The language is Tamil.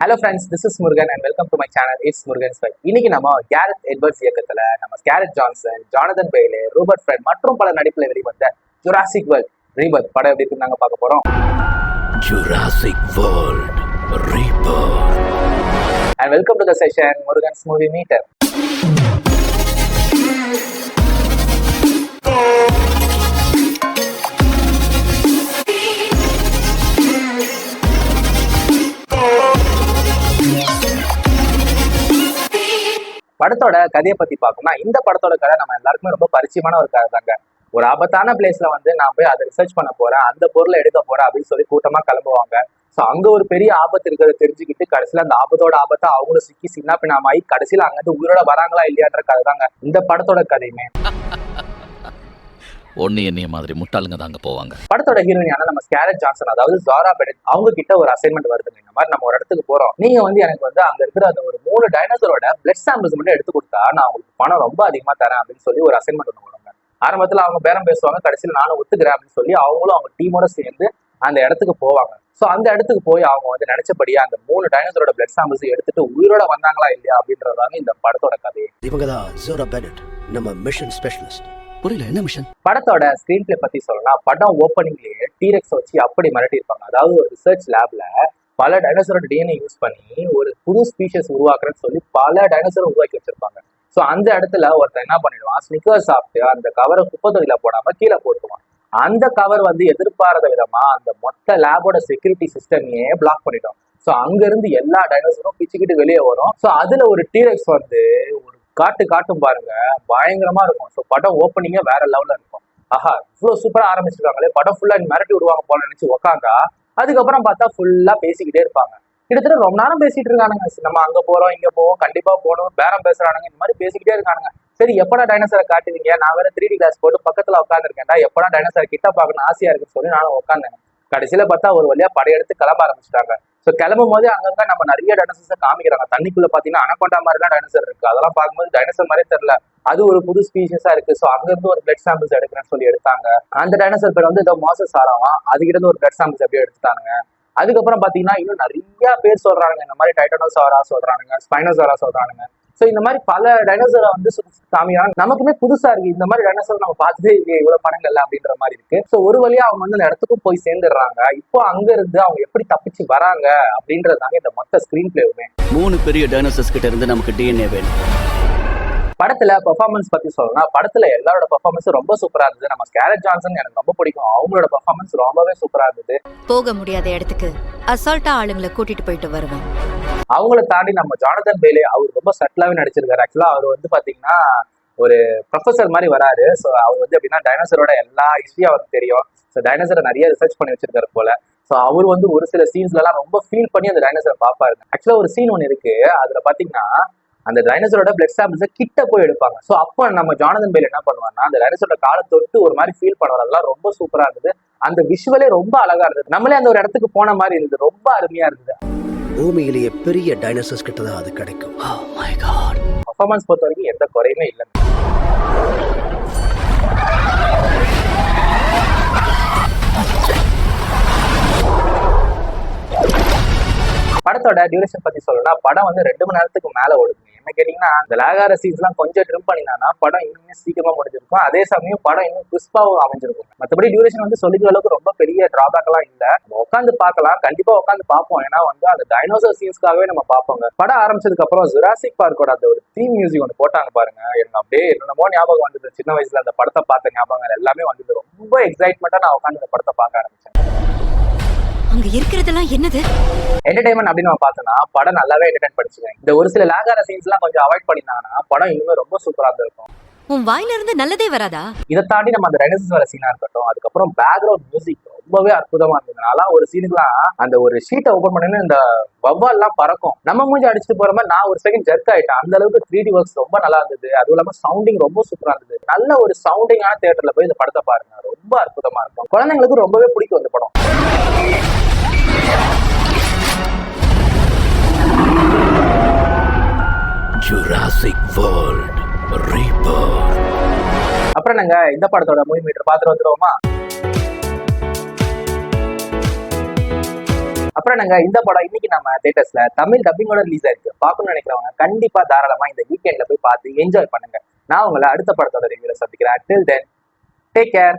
Hello friends this is Murugan and welcome to my channel it's Murugan ஸ்வை இன்னைக்கு நம்ம கேரட் எட்வர்ட்ஸ் இயக்கத்துல நம்ம Scarlett Johansson Jonathan Bailey Rupert Friend மற்றும் பல நடிப்புல வெளிவந்த ஜுராசிக் வேர்ல்ட் ரீபர்த் படம் எப்படி இருக்குன்னு நாங்க பார்க்க போறோம். Jurassic World Rebirth. And welcome to the session Murugan's movie meter படத்தோட கதையை பத்தி பார்க்கணும்னா இந்த படத்தோட கதை நம்ம எல்லாருக்குமே ரொம்ப பரிச்சயமான ஒரு கதை தாங்க. ஒரு ஆபத்தான பிளேஸ்ல வந்து நான் போய் அதை ரிசர்ச் பண்ண போறேன் அந்த பொருளை எடுக்க போறேன் அப்படின்னு சொல்லி கூட்டமா கிளம்புவாங்க. ஸோ அங்க ஒரு பெரிய ஆபத்து இருக்கிறத தெரிஞ்சுக்கிட்டு கடைசியில அந்த ஆபத்தோட ஆபத்தை அவங்களும் சிக்கி சின்ன பின்னாமாயி கடைசியில அங்கிருந்து உயிரோட வராங்களா இல்லையான்ற கதை தாங்க இந்த படத்தோட கதையுமே. ஒன்னு என்னைய மாதிரி முட்டாளுங்க தாங்க போவாங்க. படத்தோட ஹீரோயினான நம்ம ஸ்கேரட் ஜான்சன் அதாவது ஜாரா பெடட் அவங்க கிட்ட ஒரு அசைன்மெண்ட் வருதுங்க. இந்த மாதிரி நம்ம ஒரு இடத்துக்கு போறோம். நீங்க வந்து எனக்கு வந்து அங்க இருக்கிற அந்த ஒரு மூணு டைனோசரோட பிளட் சாம்பிள்ஸ் மட்டும் எடுத்து கொடுத்தா நான் உங்களுக்கு பணம் ரொம்ப அதிகமா தரேன் அப்படின்னு சொல்லி ஒரு அசைன்மெண்ட் ஒன்று கொடுங்க ஆரம்பத்துல அவங்க பேரம் பேசுவாங்க கடைசியில் நானும் ஒத்துக்கிறேன் அப்படின்னு சொல்லி அவங்களும் அவங்க டீமோட சேர்ந்து அந்த இடத்துக்கு போவாங்க. ஸோ அந்த இடத்துக்கு போய் அவங்க வந்து நினைச்சபடியே அந்த மூணு டைனோசரோட பிளட் சாம்பிள்ஸ் எடுத்துட்டு உயிரோட வந்தாங்களா இல்லையா அப்படின்றதாங்க இந்த படத்தோட கதையே. இவங்க தான் நம்ம மிஷன் ஸ்பெஷலிஸ்ட் புரியல என்ன மிஷன் படத்தோட ஸ்கிரீன் பிளே பத்தி சொல்லலாம். படம் ஓப்பனிங்லயே டீரெக்ஸ் வச்சு அப்படி மிரட்டியிருப்பாங்க. அதாவது ஒரு ரிசர்ச் லேப்ல பல டைனோசரோட டிஎன்ஏ யூஸ் பண்ணி ஒரு புது ஸ்பீஷஸ் உருவாக்குறேன்னு சொல்லி பல டைனோசரை உருவாக்கி வச்சிருப்பாங்க. ஸோ அந்த இடத்துல ஒருத்தர் என்ன பண்ணிடுவான்? ஸ்னிக்கர் சாப்பிட்டு அந்த கவரை குப்பை தொழில போடாம கீழே போட்டுருவான். அந்த கவர் வந்து எதிர்பாராத விதமா அந்த மொத்த லேபோட செக்யூரிட்டி சிஸ்டமையே பிளாக் பண்ணிட்டோம் ஸோ அங்கிருந்து எல்லா டைனோசரும் பிச்சுக்கிட்டு வெளியே வரும். ஸோ அதுல ஒரு டீரெக்ஸ் வந்து ஒரு காட்டு காட்டும் பாருங்க. பயங்கரமா இருக்கும். ஸோ படம் ஓப்பனிங்கே வேற லெவல்ல இருக்கும். ஆஹா இவ்வளவு சூப்பரா ஆரம்பிச்சிருக்காங்களே. படம் ஃபுல்லா மிரட்டி விடுவாங்க போல நினைச்சு உக்காந்தா அதுக்கப்புறம் பார்த்தா ஃபுல்லா பேசிக்கிட்டே இருப்பாங்க. கிட்டத்தட்ட ரொம்ப நேரம் பேசிட்டு இருக்கானுங்க. நம்ம அங்க போறோம் இங்க போவோம் கண்டிப்பா போகணும் பேரம் பேசுறானுங்க இந்த மாதிரி பேசிக்கிட்டே இருக்கானுங்க. சரி எப்படா டைனோசரை காட்டுவீங்க? நான் வேற த்ரீ டி கிளாஸ் போட்டு பக்கத்துல உட்காந்துருக்கேன்டா எப்படா டைனோசரை கிட்ட பார்க்கணும் ஆசையா இருக்குன்னு சொல்லி நானும் உட்காந்தேன் கடைசியில பார்த்தா ஒரு வழியா படையெடுத்து கிளம்ப ஆரம்பிச்சிட்டாங்க. ஸோ கிளம்பும் போது அங்கங்க நம்ம நிறைய டைனோசர்ஸை காமிக்கிறாங்க. தண்ணிக்குள்ள பாத்தீங்கன்னா அனகொண்டா மாதிரிலாம் டைனோசர் இருக்கு. அதெல்லாம் பார்க்கும்போது டைனோசர் மாதிரியே தெரியல. அது ஒரு புது ஸ்பீஷஸா இருக்கு. ஸோ அங்க இருந்து ஒரு பிளட் சாம்பிள்ஸ் எடுக்கிறேன்னு சொல்லி எடுத்தாங்க. அந்த டைனோசர் பேர் வந்து ஏதோ மோசஸ் ஆராவான் அதுகிட்ட இருந்து ஒரு பிளட் சாம்பிள்ஸ் அப்படியே எடுத்துட்டாங்க அதுக்கப்புறம் பாத்தீங்கன்னா இன்னும் நிறைய பேர் சொல்றாங்க இந்த மாதிரி டைட்டனோசாரா சொல்றானுங்க. ஸ்பைனோசாரா சொல்றானுங்க. ஸோ இந்த மாதிரி பல டைனோசரை வந்து காமிக்கிறாங்க. நமக்குமே புதுசா இருக்கு. இந்த மாதிரி டைனோசர் நம்ம பார்த்ததே இல்லையே. இவ்வளவு படங்கள்ல அப்படின்ற மாதிரி இருக்கு. ஸோ ஒரு வழியா அவங்க வந்து அந்த இடத்துக்கும் போய் சேர்ந்துடுறாங்க. இப்போ அங்க இருந்து அவங்க எப்படி தப்பிச்சு வராங்க அப்படின்றதாங்க இந்த மொத்த ஸ்கிரீன் பிளேவுமே மூணு பெரிய டைனோசர்ஸ் கிட்ட இருந்து நமக்கு டிஎன்ஏ வேணும். படத்துல பெர்ஃபார்மன்ஸ் பத்தி சொல்லணும் படத்துல எல்லாரோட பெர்ஃபார்மன்ஸும் ரொம்ப சூப்பரா இருந்தது. நம்ம ஸ்கேரட் ஜான்சன் எனக்கு ரொம்ப பிடிக்கும். அவங்களோட பெர்ஃபார்மன்ஸ் ரொம்பவே சூப்பரா இருந்தது. போக முடியாத இடத்துக்கு அசால்ட்டா ஆளுங்களை கூட்டிட்டு போயிட்டு வருவேன். அவங்கள தாண்டி நம்ம ஜானதன் பேலே அவர் ரொம்ப சட்டிலாவே நடிச்சிருக்காரு. ஆக்சுவலா அவர் வந்து பாத்தீங்கன்னா ஒரு ப்ரொஃபசர் மாதிரி வராரு. ஸோ அவர் வந்து எப்படின்னா டைனோசரோட எல்லா ஹிஸ்டரியும் அவருக்கு தெரியும். ஸோ டைனோசரை நிறைய ரிசர்ச் பண்ணி வச்சிருக்காரு போல. ஸோ அவர் வந்து ஒரு சில சீன்ஸ்ல எல்லாம் ரொம்ப ஃபீல் பண்ணி அந்த டைனோசரை பார்ப்பாரு. ஆக்சுவலா ஒரு சீன் ஒன்று இருக்கு. அதுல பாத்தீங்கன்னா அந்த டைனோசரோட பிளட் சாம்பிள்ஸை கிட்ட போய் எடுப்பாங்க. ஸோ அப்போ நம்ம ஜானதன் பேல் என்ன பண்ணுவாருன்னா அந்த டைனோசரோட காலை தொட்டு ஒரு மாதிரி ஃபீல் பண்ணுவார். அதெல்லாம் ரொம்ப சூப்பரா இருந்தது. அந்த விஷுவலே ரொம்ப அழகா இருந்தது. நம்மளே அந்த ஒரு இடத்துக்கு போன மாதிரி இருந்தது. ரொம்ப அருமையா இருந்தது. பூமியிலேயே பெரிய டைனோசர்ஸ் கிட்ட தான் அது கிடைக்கும். Oh பர்ஃபார்மன்ஸ் பொறுத்த வரைக்கும் எந்த குறையுமே இல்லை. படத்தோட டியூரேஷன் பத்தி சொல்லணும்னா படம் வந்து ரெண்டு மணி நேரத்துக்கு மேல ஓடுது. என்ன கேட்டீங்கன்னா இந்த லேகார சீன்ஸ் எல்லாம் கொஞ்சம் ட்ரிம் பண்ணினானா படம் இன்னுமே சீக்கிரமா முடிஞ்சிருக்கும். அதே சமயம் படம் இன்னும் கிறிஸ்பாவும் அமைஞ்சிருக்கும். மற்றபடி டியூரேஷன் வந்து சொல்லிக்கிற அளவுக்கு ரொம்ப பெரிய டிராபேக் எல்லாம் இல்ல. நம்ம உட்காந்து பார்க்கலாம். கண்டிப்பா உட்காந்து பார்ப்போம். ஏன்னா வந்து அந்த டைனோசர் சீன்ஸ்க்காகவே நம்ம பார்ப்போங்க. படம் ஆரம்பிச்சதுக்கு அப்புறம் ஜுராசிக் பார்க்கோட அந்த ஒரு தீம் மியூசிக் ஒன்று போட்டாங்க பாருங்க. எனக்கு அப்படியே என்னென்னமோ ஞாபகம் வந்தது. சின்ன வயசுல அந்த படத்தை பார்த்த ஞாபகங்கள் எல்லாமே வந்தது. ரொம்ப எக்ஸைட்மெண்ட்டா நான் உட்காந்து அந்த படத்தை பார்க்க ஆரம்பிச்சேன். அங்க இருக்கிறதெல்லாம் என்னது? என்டர்டைன்மெண்ட் அப்படின்னு நம்ம பார்த்தோம்னா படம் நல்லாவே என்டர்டைன் படிச்சுக்கேன் இந்த ஒரு சில லேகார சீன்ஸ் எல்லாம் கொஞ்சம் அவாய்ட் பண்ணியிருந்தாங்கன்னா படம் இன்னுமே ரொம்ப சூப்பரா இருந்திருக்கும் உன் வாயில இருந்து நல்லதே வராதா? இதை தாண்டி நம்ம அந்த டைனோசர்ஸ் வர சீனா இருக்கட்டும் அதுக்கப்புறம் பேக்ரவுண்ட் மியூசிக் ரொம்பவே அற்புதமா இருந்ததுனால ஒரு சீனுக்குலாம் அந்த ஒரு ஷீட்டை ஓபன் பண்ணி இந்த வவ்வால் எல்லாம் பறக்கும். நம்ம மூஞ்சி அடிச்சுட்டு போற மாதிரி நான் ஒரு செகண்ட் ஜெர்க் ஆயிட்டேன். அந்த அளவுக்கு த்ரீ டி ஒர்க்ஸ் ரொம்ப நல்லா இருந்தது. அதுவும் இல்லாம சவுண்டிங் ரொம்ப சூப்பரா இருந்தது. நல்ல ஒரு சவுண்டிங்கான தியேட்டர்ல போய் இந்த படத்தை பாருங்க. ரொம்ப அற்புதமா இருக்கும். குழந்தைங்களுக்கு ரொம்பவே பிடிக்கும் இந்த படம். ஜுராசிக் வேர்ல்ட் ரீபர் அப்புறம் நாங்க இந்த படத்தோட மூவி மீட்டர் பார்த்துட்டு வந்துருவோமா அப்புறம் நாங்க இந்த படம் இன்னைக்கு நம்ம தேட்டர்ஸ்ல தமிழ் டப்பிங்கோட ரிலீஸ் ஆயிருக்கு. பார்க்கணும்னு நினைக்கிறவங்க கண்டிப்பா தாராளமா இந்த வீக்கெண்ட்ல போய் பார்த்து என்ஜாய் பண்ணுங்க. நான் உங்களை அடுத்த படத்தோட ரிவியூல சந்திக்கிறேன். டில் தென் டேக் கேர்